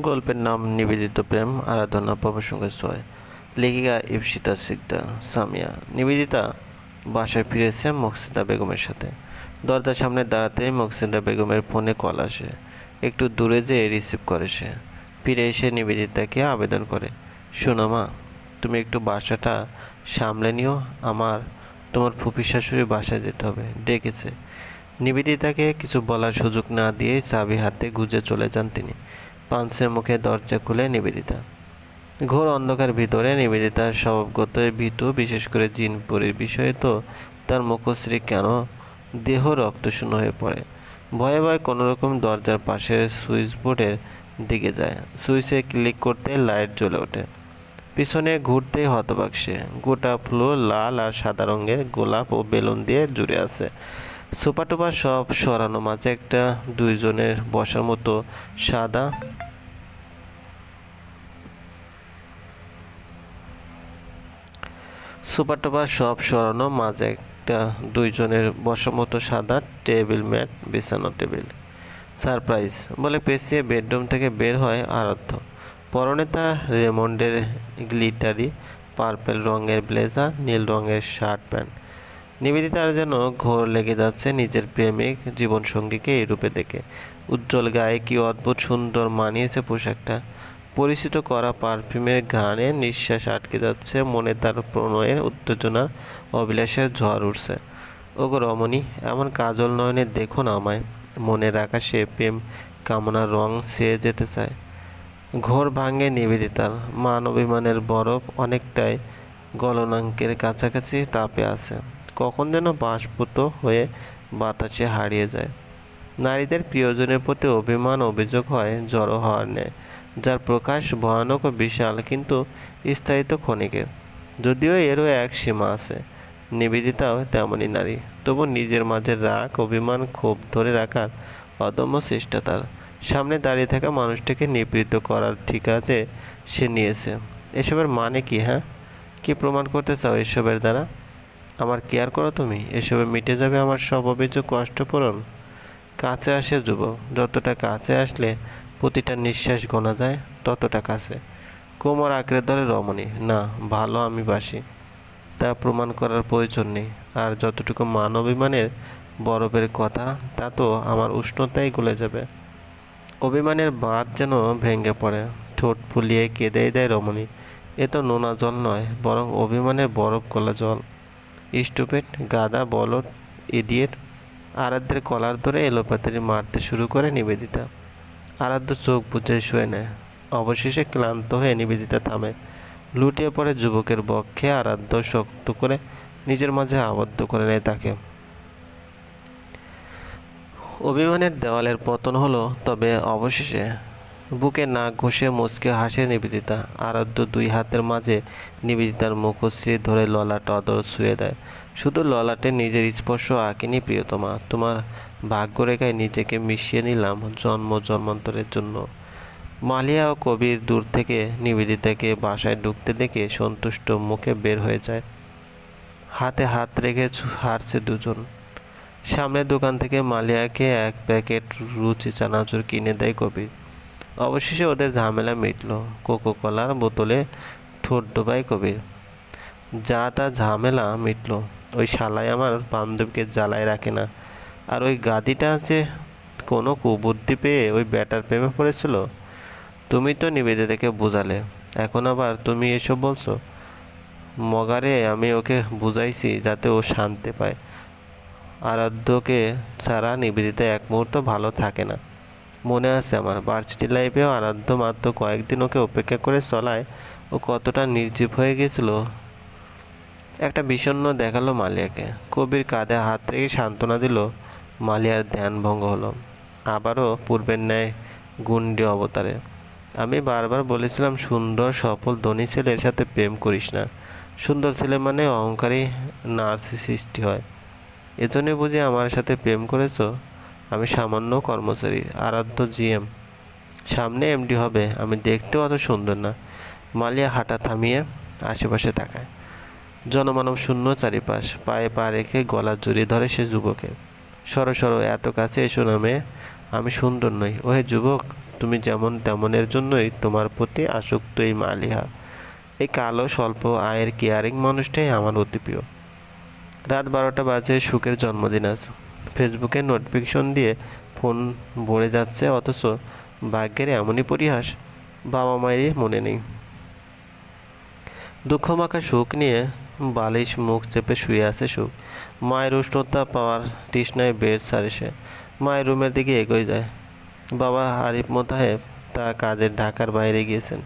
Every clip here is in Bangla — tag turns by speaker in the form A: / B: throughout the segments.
A: গল্পের নাম নিবেদিত প্রেম, আরাধনা প্রসঙ্গের ছয় লেখিকা ইপসিতা সিকদার, সামিয়া। নিবেদিতা বাসায় ফিরেছে মকসিদা বেগমের সাথে। দরজার সামনে দাঁড়াতেই মকসিদা বেগমের ফোনে কল আসে। একটু দূরে যেয়ে রিসিভ করে সে। ফিরে এসে নিবেদিতাকে আবেদন করে, শোনো মা, তুমি একটু বাসাটা সামলে নিও। আমার, তোমার ফুপি শাশুড়ি বাসায় যেতে হবে। ডেকেছে। নিবেদিতাকে কিছু বলার সুযোগ না দিয়েই চাবি হাতে গুজে চলে যান তিনি। পাঞ্চের মুখে দরজা খুলে নিবেদিতা। ঘোর অন্ধকার ভিতরে নিবেদিতার স্বভাবগত ভীতু, বিশেষ করে জিনপুরীর বিষয়ে তো তার মুখশ্রী কেন? দেহ রক্তশূন্য হয়ে পড়ে। ভয়ে ভয়ে কোনোরকম দরজার পাশের সুইচ বোর্ডের দিকে যায়। সুইচে ক্লিক করতে লাইট জ্বলে ওঠে। পিছনে ঘুরতেই হতবাক সে। গোটা ফ্লোর লাল আর সাদা রঙের গোলাপ ও বেলুন দিয়ে জুড়ে আছে। সোফা টোপা সব সরানো মাঝে একটা দুইজনের বসার মতো সাদা সুপার টুপার সব সরানো, মাঝে একটা দুইজনের বসার মতো সাদা টেবিল ম্যাট, বিছানো টেবিল। সারপ্রাইজ, বলে পেঁচিয়ে বেডরুম থেকে বের হয় আরাধ্য। পরনে তার রেমন্ডের গ্লিটারি, পার্পেল রঙের ব্লেজার, নীল রঙের শার্ট প্যান্ট। নিবেদিতার যেন ঘোর লেগে যাচ্ছে নিজের প্রেমিক জীবনসঙ্গীকে এই রূপে দেখে। উজ্জ্বল গায়ে কি অদ্ভুত সুন্দর মানিয়েছে পোশাকটা। পরিচিত করা পারফিউমের ঘ্রাণে নিঃশ্বাস আটকে যাচ্ছে, মনে তার প্রণয়ের উত্তেজনার অভিলাষের ঝড় উঠছে। ওগো রমণী, এমন কাজল নয়নে দেখো না আমায়। মনের আকাশে প্রেম কামনার রং ছেয়ে যেতে চায়। ঘোর ভাঙে নিবেদিতার, মান অভিমানের বরফ অনেকটাই গলনাঙ্কের কাছাকাছি তাপে আছে। কখন যেন বাষ্পুত হয়ে বাতাসে হারিয়ে যায়। নারীদের প্রিয়জনের প্রতি অভিমান, অভিযোগ হয়, জড়ো হওয়ার নেয় যার প্রকাশ ভয়ানক ও বিশাল, কিন্তু স্থায়িত্ব ক্ষণিকের যদিও এরও এক সীমা আছে, নিবেদিতাও তেমনই নারী। তবু নিজের মাঝে রাগ, অভিমান, ক্ষোভ ধরে রাখার অদম্য চেষ্টা তার। সামনে দাঁড়িয়ে থাকা মানুষটিকে নিবৃত্ত করার ঠিকাতে সে নিয়েছে। এসবের মানে কি হ্যাঁ? কি প্রমাণ করতে চাও এসবের দ্বারা? আমার কেয়ার করো তুমি, এসবে মিটে যাবে আমার সব অভিযোগ কষ্ট পূরণ কাছে আসে যুবক, যতটা কাছে আসলে প্রতিটা নিঃশ্বাস গোনা যায়, ততটা কাছে। কোমর আঁকড়ে ধরে রমণী, না, ভালো আমি বাসি। তা প্রমাণ করার প্রয়োজন নেই। আর যতটুকু মান অভিমানের বরফের কথা, তা তো আমার উষ্ণতাই গলে যাবে। অভিমানের বাঁধ যেন ভেঙে পড়ে, ঠোঁট ফুলিয়ে কেঁদেই দেয় রমণী। এ তো নোনা জল নয়, বরং অভিমানের বরফ গলা জল। স্টুপেট গাদা বলট ইডিয়েট, আরাধ্যের কলার ধরে এলোপাতারি মারতে শুরু করে নিবেদিতা। আরাধ্য চোখ বুঝে শুয়ে নেয়। অবশেষে ক্লান্ত হয়ে নিবেদিতা থামে। লুটিয়ে পড়ে যুবকের বক্ষে আরাধ্য শক্ত করে নিজের মাঝে আবদ্ধ করে নেয় তাকে। অভিমানের দেওয়ালের পতন হলো, তবে অবশেষে বুকে নাক ঘষে মুচকে হাসে নিবেদিতা। আরাধ্য দুই হাতের মাঝে নিবেদিতার মুখশ্রী ধরে ললাট অদর ছুঁয়ে দেয়। শুধু ললাটে নিজের স্পর্শ আঁকিনি প্রিয়তমা। তোমার ভাগ্যরেখায় নিজেকে মিশিয়ে নিলাম জন্ম জন্মান্তরের জন্য। মালিয়া ও কবির দূর থেকে নিবেদিতাকে বাসায় ঢুকতে দেখে সন্তুষ্ট মুখে বের হয়ে যায়। হাতে হাত রেখে হারছে দুজন। সামনের দোকান থেকে মালিয়াকে এক প্যাকেট রুচি চানাচুর কিনে দেয় কবির। অবশেষে ওদের ঝামেলা মিটল। কোকো কলার বোতলে ঠোঁট ডোবায় কবির। যা তা ঝামেলা মিটল। ওই শালায় আমার বান্ধবকে জ্বালায় রাখে না। আর ওই গাদিটা যে কোনো কুবুদ্ধি পেয়ে ওই ব্যাটার প্রেমে পড়েছিল, তুমি তো নিবেদিতাকে বোঝালে। এখন আবার তুমি এসব বলছো? মগারে, আমি ওকে বুঝাইছি যাতে ও শান্তি পায়। আরাধ্যকে ছাড়া নিবেদিতা এক মুহূর্ত ভালো থাকে না। মনে আছে আমার, ভার্সিটি লাইফেও আরাধ্য মাত্র কয়েকদিন ওকে অপেক্ষা করে চলায়, ও কতটা নির্জীব হয়ে গেছিল। একটা বিষণ্ণ দেখাল মালিয়াকে। কবির কাঁধে হাত রেখে সান্ত্বনা দিল মালিয়ার ধ্যান ভঙ্গ হলো। আবারও পূর্বের ন্যায় গুন্ডি অবতারে। আমি বারবার বলেছিলাম, সুন্দর, সফল, ধনী ছেলের সাথে প্রেম করিস না। সুন্দর ছেলে মানে অহংকারী নার্সি সৃষ্টি হয়। এজন্য বুঝি আমার সাথে প্রেম করেছ? আমি সামান্য কর্মচারী, আরাধ্য জিএম। সামনে এমডি হবে, আমি দেখতেও অত সুন্দর না। মালিয়া হাঁটা থামিয়ে আশেপাশে তাকায়। জনমানব শূন্য চারিপাশ, পায়ে পা রেখে গলা জড়িয়ে ধরে সে যুবকের। সরো সরো, এত কাছে এসো না মেয়ে। আমি সুন্দর নই। ওহে যুবক, তুমি যেমন তেমনের জন্যই তোমার প্রতি আসক্ত এই মালিহা। এই কালো, স্বল্প আয়ের কেয়ারিং মানুষটাই আমার অতি প্রিয়। রাত বারোটা বাজে, সুখের জন্মদিন আজ। ফেসবুকে নোটিফিকেশন দিয়ে ফোন ভরে যাচ্ছে, অথচ ভাগ্যের এমনই পরিহাস বাবা মায়েরই মনে নেই। দুঃখমাখা সুখ নিয়ে বালিশ মুখ চেপে শুয়ে আছে সুখ। মায়ের উষ্ণতা পাওয়ার তৃষ্ণায় বের ছাড়ে সে মায়ের রুমের দিকে এগোয় যায়। বাবা আরিফ মোতাহেব তা কাজের ঢাকার বাইরে গিয়েছেন।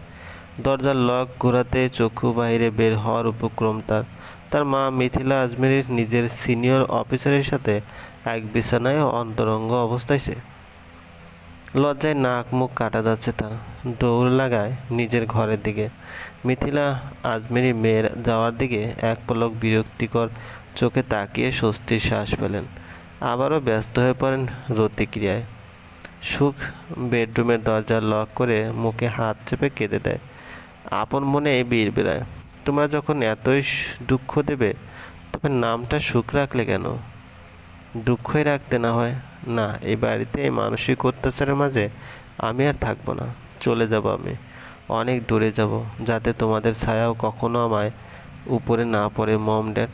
A: দরজার লক ঘোরাতে চক্ষু বাইরে বের হওয়ার উপক্রম তার। তার মা মিথিলা আজমেরির নিজের সিনিয়র অফিসারের সাথে এক বিছানায় অন্তরঙ্গ অবস্থায় সে লজ্জায় নাক মুখ কাটা যাচ্ছে তার। দৌড় লাগায় নিজের ঘরের দিকে। মিথিলা আজমেরি মেয়ের যাওয়ার দিকে এক পলক বিরক্তিকর চোখে তাকিয়ে স্বস্তির শ্বাস পেলেন আবারও ব্যস্ত হয়ে পড়েন রতিক্রিয়ায়। সুখ বেডরুমের দরজা লক করে মুখে হাত চেপে কেঁদে দেয়। আপন মনে এই বীর বেড়ায়। তোমরা যখন এতই দুঃখ দেবে, তবে নামটা সুখ রাখলে কেন? দুঃখই রাখতে না হয়। না, এই বাড়িতে এই মানসিক অত্যাচারের মাঝে আমি আর থাকব না, চলে যাব আমি। অনেক দূরে যাব, যাতে তোমাদের ছায়াও কখনো আমায় উপরে না পড়ে, মম ড্যাড।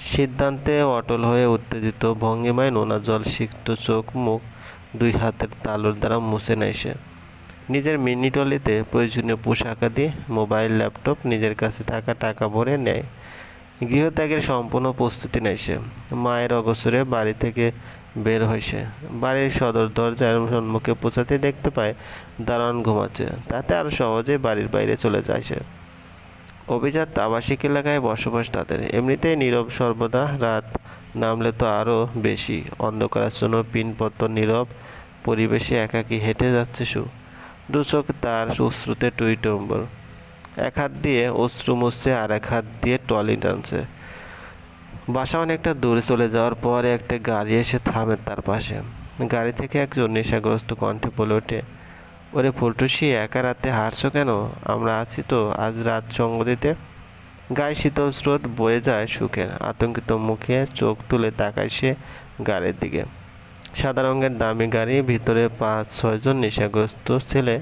A: সিদ্ধান্তে অটল হয়ে উত্তেজিত, ভঙ্গিমায় নোনা জল, সিক্ত চোখ, মুখ দুই হাতের তালুর দ্বারা মুছে নেয় সে। নিজের মিনিটলিতে প্রয়োজনীয় পোশাক আদি, মোবাইল, ল্যাপটপ, নিজের কাছে থাকা টাকা ভরে নেয়। গৃহত্যাগের সম্পূর্ণ প্রস্তুতি নেয় সে। মায়ের অগসরে বাড়ি থেকে বের হয়েছে। বাড়ির সদর দরজার সম্মুখে পৌঁছাতে দেখতে পায় দারোয়ান ঘুমাচ্ছে। তাতে আরও সহজে বাড়ির বাইরে চলে যায় অভিজাত আবাসিক এলাকায় বসবাস তাদের। এমনিতেই নীরব সর্বদা রাত নামলে তো আরও বেশি। অন্ধকারাচ্ছন্ন পিনপত্র নীরব। পরিবেশে একাকী হেঁটে যাচ্ছে সু। দু চোখ তার অশ্রুতে টুইটম্বর এক হাত দিয়ে অশ্রু মুছছে আর এক হাত দিয়ে টলি টানছে। বাসা অনেকটা দূরে চলে যাওয়ার পর একটা গাড়ি এসে থামে তার পাশে। গাড়ি থেকে একজন নেশাগ্রস্ত কণ্ঠে বলে ওঠে, ওরে ফুলটুসি একা রাতে হারছো কেন? আমরা আছি তো আজ রাত সঙ্গ দিতে গায়ে শীতল স্রোত বয়ে যায় সুখের, আতঙ্কিত মুখে চোখ তুলে তাকায় সে গাড়ির দিকে। সাদা রঙের দামি গাড়ি, ভিতরে পাঁচ ছয়জন নেশাগ্রস্ত ছেলে,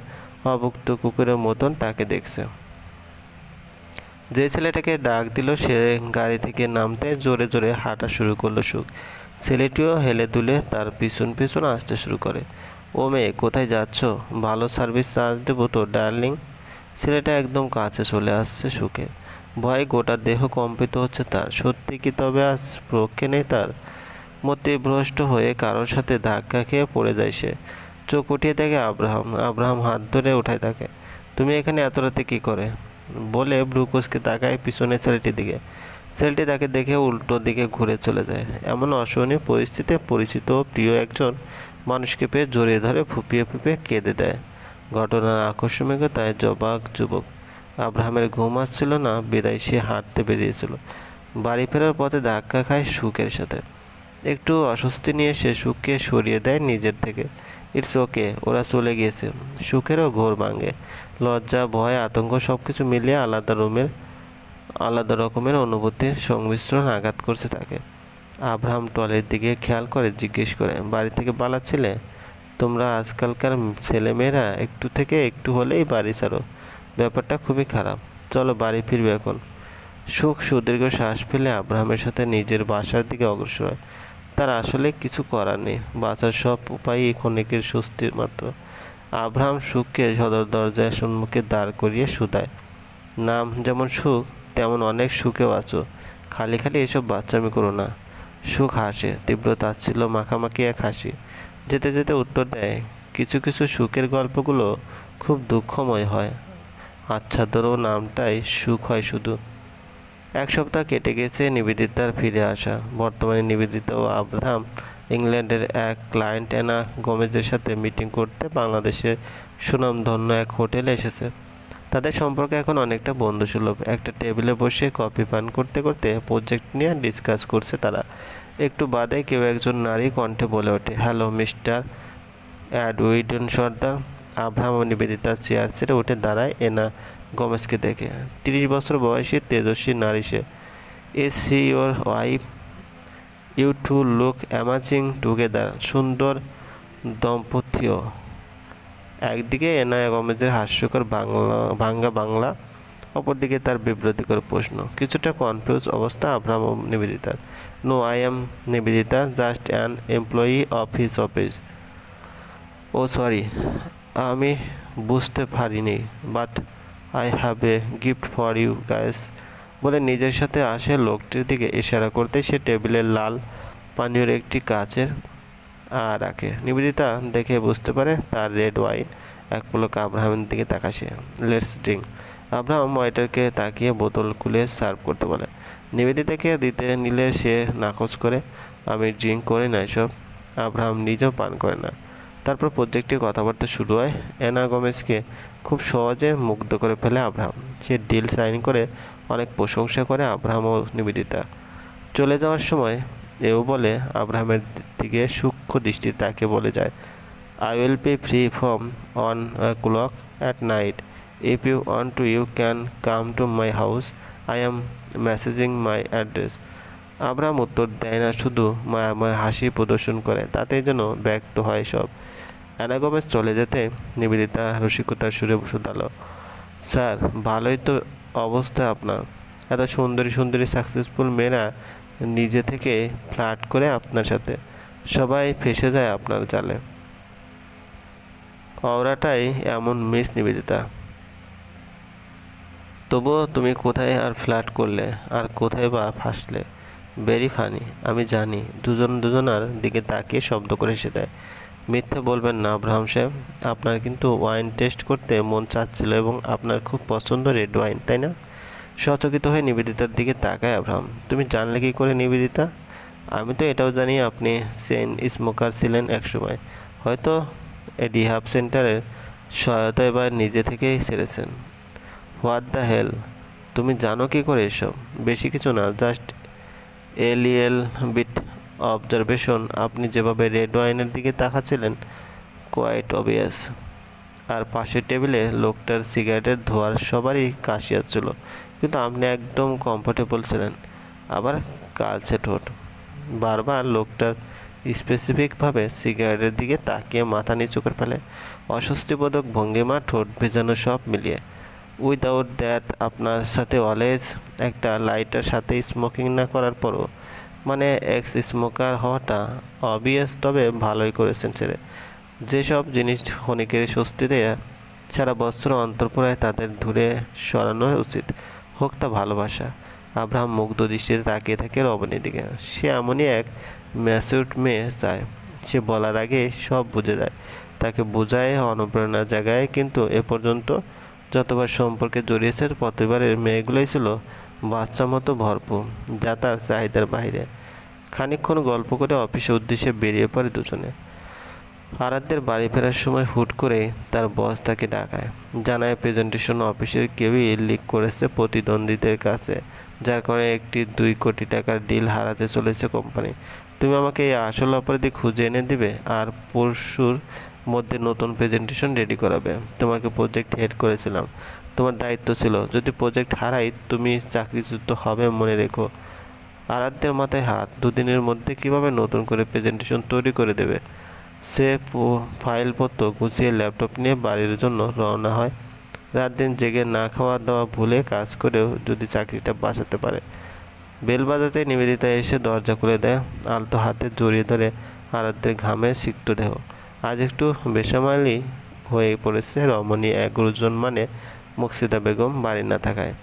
A: অভুক্ত কুকুরের মতন তাকে দেখছে। যে ছেলেটাকে ডাক দিল, সে গাড়ি থেকে নামতে জোরে জোরে হাঁটা শুরু করল সুখ। ছেলেটিও হেলে দুলে তার পিছন পিছন আসতে শুরু করে। ও মেয়ে, কোথায় যাচ্ছ? ভালো সার্ভিস চার্জ দেবো তো, ডার্লিং? ছেলেটা একদম কাছে চলে আসছে সুখে। ভয়ে গোটা দেহ কম্পিত হচ্ছে তার। সত্যি কি তবে আজ রক্ষে নেই তার? মতে ভ্রষ্ট হয়ে কারোর সাথে ধাক্কা খেয়ে পড়ে যায় সে। চোখ উঠিয়ে দেখে আব্রাহাম। আব্রাহাম হাত ধরে উঠায় তাকে। তুমি এখানে এত রাতে কী করে? বলে ব্রুকোসকে তাকায় পিছনে ছেলেটির দিকে। ছেলেটি তাকে দেখে উল্টো দিকে ঘুরে চলে যায়। এমন অসহনীয় পরিস্থিতিতে পরিচিত প্রিয় একজন মানুষকে পেয়ে জড়িয়ে ধরে ফুপিয়ে ফুপিয়ে কেঁদে দেয়। ঘটনার আকস্মিকতায় জবাক যুবক। আব্রাহামের ঘুম আসছিল না, বিদায় সে হাঁটতে বেরিয়েছিল। বাড়ি ফেরার পথে ধাক্কা খায় সুখের সাথে। একটু অস্বস্তি নিয়ে সে সুখকে সরিয়ে দেয় নিজের থেকে। ইটস ওকে, ওরা চলে গিয়েছে। সুখেরও ঘোর ভাঙে। লজ্জা, ভয়, আতঙ্ক সব কিছু মিলিয়ে আলাদা রুমের আলাদা রকমের অনুভূতির সংমিশ্রণ আঘাত করছে তাকে। আব্রাহাম টলের দিকে খেয়াল করে জিজ্ঞেস করে, বাড়ি থেকে পালাচ্ছিলে? তোমরা আজকালকার ছেলেমেয়েরা একটু থেকে একটু হলেই বাড়ি ছাড়ো। ব্যাপারটা খুবই খারাপ। চলো বাড়ি ফিরবে এখন। সুখ সুদীর্ঘ শ্বাস ফেলে আব্রাহামের সাথে নিজের বাসার দিকে অগ্রসর হয়। তার আসলে কিছু করার নেই। বাঁচার সব উপায়ই ক্ষণিকের স্বস্তির মাত্র। আব্রাহাম সুখকে সদর দরজার সম্মুখে দাঁড় করিয়ে শুধায়। নাম যেমন সুখ, তেমন অনেক সুখেও আছো। খালি খালি এসব বাচ্চামি করো না। সুখ হাসে, তীব্র তাচ্ছিল্য, মাখামাখি এক হাসি। যেতে যেতে উত্তর দেয়, কিছু কিছু সুখের গল্পগুলো খুব দুঃখময় হয়। আচ্ছাদর ও নামটাই সুখ হয় শুধু। এক সপ্তাহ কেটে গেছে নিবেদিতার ফিরে আসা। বর্তমানে নিবেদিতা ও আব্রাহাম ইংল্যান্ডের এক ক্লায়েন্ট অ্যানা গোমেজের সাথে মিটিং করতে বাংলাদেশের সুনামধন্য এক হোটেলে এসেছে। তাদের সম্পর্কে এখন অনেকটা বন্ধুসুলভ। একটা টেবিলে বসে কফি পান করতে করতে প্রজেক্ট নিয়ে ডিসকাস করছে তারা। একটু বাদে কেউ একজন নারী কণ্ঠে বলে ওঠে, হ্যালো, মিস্টার অ্যাডউইডন সর্দার। আব্রাহাম ও নিবেদিতার চেয়ার ছেড়ে উঠে দাঁড়ায় এনা গমেজকে দেখে। তিরিশ বছর বয়সী তেজস্বী নারী সে। Is she your wife you two look amazing together সুন্দর দম্পতিও। একদিকে এনায়া গমেজের হাস্যকর বাংলা, ভাঙ্গা বাংলা, অপরদিকে তার বিব্রতিকর প্রশ্ন, কিছুটা কনফিউজ অবস্থা Abraham নিবেদিতার no I am Nivedita just an employee of his office oh sorry আমি বুঝতে পারিনি but I have a gift for you guys বলে নিজের সাথে আসে লোকটির দিকে ইশারা করতে। সে টেবিলের লাল পানীয়র একটি কাচের রাখে। নিবেদিতা দেখে বুঝতে পারে তার রেড ওয়াইন এক পলক আব্রাহামের দিকে তাকাশে লেটস ড্রিঙ্ক আব্রাহাম ওয়াইটারকে তাকিয়ে বোতল খুলে সার্ভ করতে বলে। নিবেদিতাকে দিতে নিলে সে নাকচ করে, আমি ড্রিঙ্ক করি না এসব আব্রাহাম নিজেও পান করে না। তারপর প্রত্যেকটি কথাবার্তা শুরু হয়। অ্যানা গোমেজকে খুব সহজে মুগ্ধ করে ফেলে আব্রাহাম। সে ডিল সাইন করে অনেক প্রশংসা করে আব্রাহাম ও নিবেদিতা। চলে যাওয়ার সময় এও বলে, আব্রাহামের দিকে সূক্ষ্ম দৃষ্টি তাকে বলে যায়। I will be free from on clock at night if you want to you can come to my house I am messaging my address Abraham উত্তর দেয় না, শুধু মায়াময় হাসি প্রদর্শন করে। তাতেই যেন ব্যক্ত হয় সব। অ্যানাগমেজ চলে যেতে নিবেদিতা রসিকতার সুরে শুধালো, স্যার, ভালোই তো অবস্থা আপনার। এত সুন্দরী সুন্দরী সাকসেসফুল মেয়েরা নিজে থেকে ফ্লার্ট করে আপনার সাথে। সবাই ফেসে যায় আপনার জালে। অওরাটাই এমন মিস নিবেদিতা। তবুও তুমি কোথায় আর ফ্ল্যাট করলে? আর কোথায় বা ফাঁসলে? ভেরি ফানি আমি জানি। দুজন দুজনার দিকে তাকিয়ে শব্দ করে হেসে দেয়। মিথ্যে বলবেন না, আব্রাহাম সাহেব। আপনার কিন্তু ওয়াইন টেস্ট করতে মন চাচ্ছিল এবং আপনার খুব পছন্দ রেড ওয়াইন তাই না? সচকিত হয়ে নিবেদিতার দিকে তাকায় আব্রাহাম। তুমি জানলে কী করে নিবেদিতা? আমি তো এটাও জানি আপনি সেন স্মোকার ছিলেন একসময়। হয়তো রিহাব সেন্টারের সহায়তা বা নিজে থেকেই ছেড়েছেন হোয়াট দ্য হেল তুমি জানো কী করে এসব? বেশি কিছু না জাস্ট এলিয়েল বিট অবজারভেশন আপনি যেভাবে রেড ওয়াইনের দিকে তাকাচ্ছিলেন কোয়াইট অবিয়াস আর পাশের টেবিলে লোকটার সিগারেটের ধোয়ার সবারই কাশি আসছিল কিন্তু আপনি একদম কমফোর্টেবল ছিলেন। আবার কালচে ঠোঁট। বারবার লোকটার স্পেসিফিকভাবে সিগারেটের দিকে তাকিয়ে মাথা নিচু করে ফেলে, অস্বস্তিবোধক ভঙ্গিমা, ঠোঁট ভেজানো সব মিলিয়ে। উইদাউট দ্যাট আপনার সাথে অলওয়েজ একটা লাইটার সাথে স্মোকিং না করার পরও মানে এক্স স্মোকার হওয়াটা অবভিয়াস তবে ভালোই করেছেন ছেলে যেসব জিনিস ক্ষণিকের স্বস্তি দেয়া, সারা বছর অন্তর পড়ায় তাদের দূরে সরানো উচিত। হোক তা ভালোবাসা। আব্রাহাম মুগ্ধ দৃষ্টিতে তাকিয়ে থাকে রমণীর দিকে। সে এমনই এক ম্যাসিউট মেয়ে চায়। সে বলার আগে সব বুঝে যায়। তাকে বোঝায় অনুপ্রেরণার জায়গায়, কিন্তু এ পর্যন্ত যতবার সম্পর্কে জড়িয়েছে, প্রতিবারের মেয়েগুলোই ছিল বাচ্চা মতো ভরপুর, যা তার চাহিদার বাইরে। খানিকক্ষণ গল্প করে অফিসের উদ্দেশ্যে বেরিয়ে পড়ে দুজনে। আরাধ্যের বাড়ি ফেরার সময় হুট করে তার বস তাকে ডাকায়। জানায়, প্রেজেন্টেশন অফিসের কেউই লিক করেছে প্রতিদ্বন্দ্বীদের কাছে, যার কারণে একটি দুই কোটি টাকার ডিল হারাতে চলেছে কোম্পানি। তুমি আমাকে এই আসল অপরাধী খুঁজে এনে দিবে? আর পরশুর মধ্যে নতুন প্রেজেন্টেশন রেডি করাবে। তোমাকে প্রজেক্ট হেড করেছিলাম। তোমার দায়িত্ব ছিল, যদি প্রজেক্ট হারাই তুমি চাকরিচ্যুত হবে মনে রেখো। আরাধ্যের মাথায় হাত, দুদিনের মধ্যে কীভাবে নতুন করে প্রেজেন্টেশন তৈরি করে দেবে? সে ফাইলপত্র গুছিয়ে ল্যাপটপ নিয়ে বাড়ির জন্য রওনা হয়। রাত দিন জেগে না খাওয়া দাওয়া ভুলে কাজ করেও যদি চাকরিটা বাঁচাতে পারে। বেল বাজাতে নিবেদিতা এসে দরজা খুলে দেয়, আলতো হাতে জড়িয়ে ধরে আরাধ্যের ঘামে সিক্ত দেহ। আজ একটু বেসামালি হয়ে পড়েছে রমণী এক গুরুজন মানে মুক্সিদা বেগম বাড়ি না থাকায়।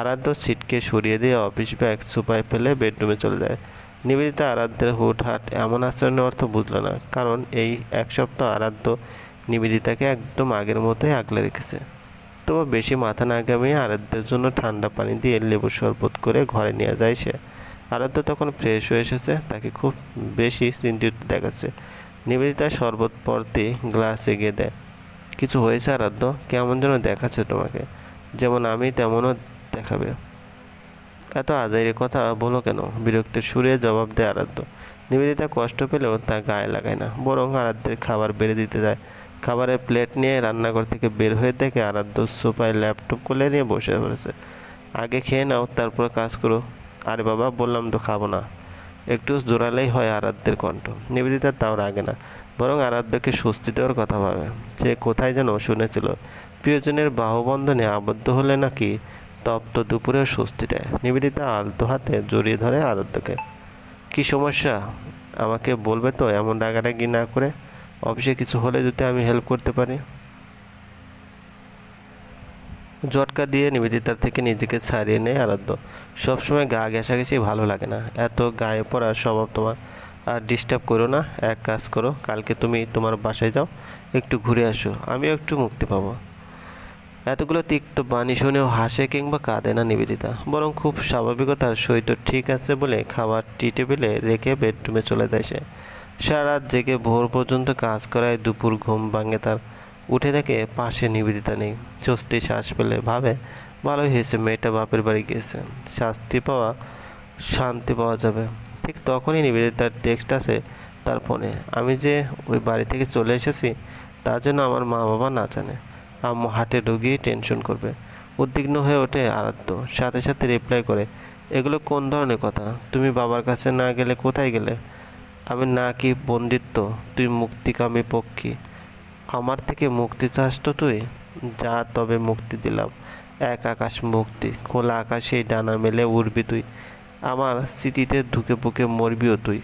A: আরাধ্য সিটকে সরিয়ে দিয়ে অফিস ব্যাগ সুপায় ফেলে বেডরুমে চলে যায়। নিবেদিতা আরাধ্যের হুটহাট এমন আচরণের অর্থ বুঝল না, কারণ এই এক সপ্তাহ আরাধ্য নিবেদিতাকে একদম আগের মতোই আগলে রেখেছে। তবু বেশি মাথা না ঘামিয়ে আরাধ্যের জন্য ঠান্ডা পানি দিয়ে লেবু শরবত করে ঘরে নিয়ে যায় সে। আরাধ্য তখন ফ্রেশ হয়ে এসেছে, তাকে খুব বেশি চিন্তিত দেখাচ্ছে। নিবেদিতা শরবত পরতেই গ্লাস এগিয়ে দেয়। কিছু হয়েছে আরাধ্য? কেমন যেন দেখাচ্ছে তোমাকে। যেমন আমি, তেমনও দেখাবে। এত আজাইরি কথা বলো কেন? বিরক্তির সুরে জবাব দেয় আরাধ্য। নিবেদিতা কষ্ট পেলেও তা গায়ে লাগায় না, বরং আরাধ্যের খাবার বেড়ে দিতে যায়। খাবারের প্লেট নিয়ে রান্নাঘর থেকে বের হয়ে দেখে আরাধ্য সোফায় ল্যাপটপ খুলে নিয়ে বসে পড়েছে। আগে খেয়ে নাও, তারপর কাজ করো। আরে বাবা, বললাম তো খাব না। একটু জোরালেই হয় আরাধ্যের কণ্ঠ। নিবেদিতা তাও রাগে না, বরং আরাধ্যকে স্বস্তি দেওয়ার কথা ভাবে। সে কোথায় যেন শুনেছিল, প্রিয়জনের বাহুবন্ধনে আবদ্ধ হলে নাকি তপ্ত দুপুরেও স্বস্তি দেয়। নিবেদিতা আলতো হাতে জড়িয়ে ধরে আরাধ্যকে, কি সমস্যা? আমাকে বলবে তো এমন রাগারাগি না করে? অফিসে কিছু হলে যদি আমি হেল্প করতে পারি? জটকা দিয়ে নিবেদিতার থেকে নিজেকে ছাড়িয়ে নেয় আরাধ্য। সবসময় গা ঘেঁষাঘেঁষি ভালো লাগে না। এত গায়ে পড়ার স্বভাব তোমার। আর ডিস্টার্ব করো না, এক কাজ করো, কালকে তুমি তোমার বাসায় যাও, একটু ঘুরে আসো, আমিও একটু মুক্তি পাবো। এতগুলো তিক্ত বাণী শুনেও হাসে কিংবা কাঁদে না নিবেদিতা। বরং খুব স্বাভাবিকতার সহিত ঠিক আছে বলে খাবার টি টেবিলে রেখে বেডরুমে চলে যায় সে। সারা জেগে ভোর পর্যন্ত কাজ করায় দুপুর ঘুম ভাঙে তার। উঠে দেখে পাশে নিবেদিতা নেই। স্বস্তি শ্বাস পেলে ভাবে ভালোই হয়েছে, মেয়েটা বাপের বাড়ি গিয়েছে শাস্তি পাওয়া, শান্তি পাওয়া যাবে। ঠিক তখনই নিবেদিতার টেক্সট আসে তার ফোনে আমি যে ওই বাড়ি থেকে চলে এসেছি, তার জন্য আমার মা বাবা না জানে। আম্মু হাটে ঢুকিয়ে টেনশন করবে। উদ্বিগ্ন হয়ে ওঠে আরাধ্য। সাথে সাথে রিপ্লাই করে, এগুলো কোন ধরনের কথা? তুমি বাবার কাছে না গেলে কোথায় গেলে? আমি না কি বন্দিত্ব তুই মুক্তিকামী পক্ষী। আমার থেকে মুক্তি চাস তো তুই? যা তবে মুক্তি দিলাম। এক আকাশ মুক্তি, খোলা আকাশে ডানা মেলে উড়বি তুই। আমার স্মৃতিতে ঢুকে পুকে মরবিও তুই।